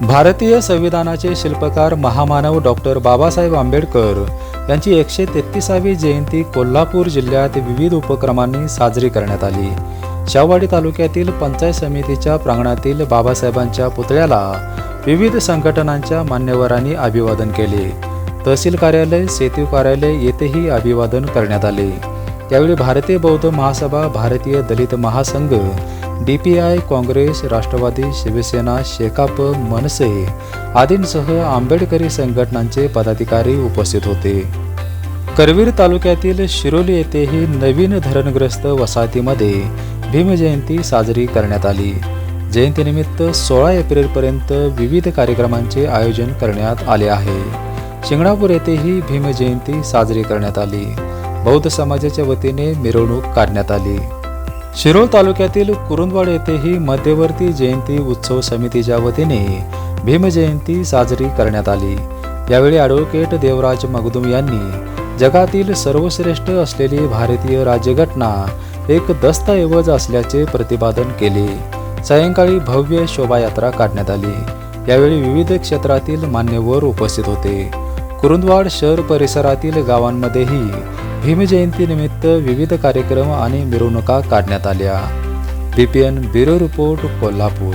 भारतीय संविधानाचे शिल्पकार महामानव डॉक्टर बाबासाहेब आंबेडकर यांची एकशे तेहतीसावी जयंती कोल्हापूर जिल्ह्यात विविध उपक्रमांनी साजरी करण्यात आली. शाहवाडी तालुक्यातील पंचायत समितीच्या प्रांगणातील बाबासाहेबांच्या पुतळ्याला विविध संघटनांच्या मान्यवरांनी अभिवादन केले. तहसील कार्यालय सेतू कार्यालय येथेही अभिवादन करण्यात आले. यावेळी भारतीय बौद्ध महासभा भारतीय दलित महासंघ D P I Congress Rashtrawadi Shiv Sena Shekap Manase आदींसह आंबेडकरी संघटनांचे पदाधिकारी उपस्थित होते. करवीर तालुक्यातील शिरोली येथेही नवीन धरणग्रस्त वसाहतीमध्ये भीमजयंती साजरी करण्यात आली. जयंतीनिमित्त सोळा एप्रिलपर्यंत विविध कार्यक्रमांचे आयोजन करण्यात आले आहे. शिंगणापूर येथेही भीमजयंती साजरी करण्यात आली. बौद्ध समाजाच्या वतीने मिरवणूक काढण्यात आली. शिरोळ तालुक्यातील कुरुंदवाड येथेही मध्यवर्ती जयंती उत्सव समितीच्या वतीने भीमजयंती साजरी करण्यात आली. यावेळी ॲडव्होकेट देवराज मगदुम यांनी जगातील सर्वश्रेष्ठ असलेली भारतीय राज्यघटना एक दस्तऐवज असल्याचे प्रतिपादन केले. सायंकाळी भव्य शोभायात्रा काढण्यात आली. यावेळी विविध क्षेत्रातील मान्यवर उपस्थित होते. कुरुंदवाड शहर परिसरातील गावांमध्येही भीमजयंतीनिमित्त विविध कार्यक्रम आणि मिरवणुका काढण्यात आल्या. BPN bureau report Kolhapur.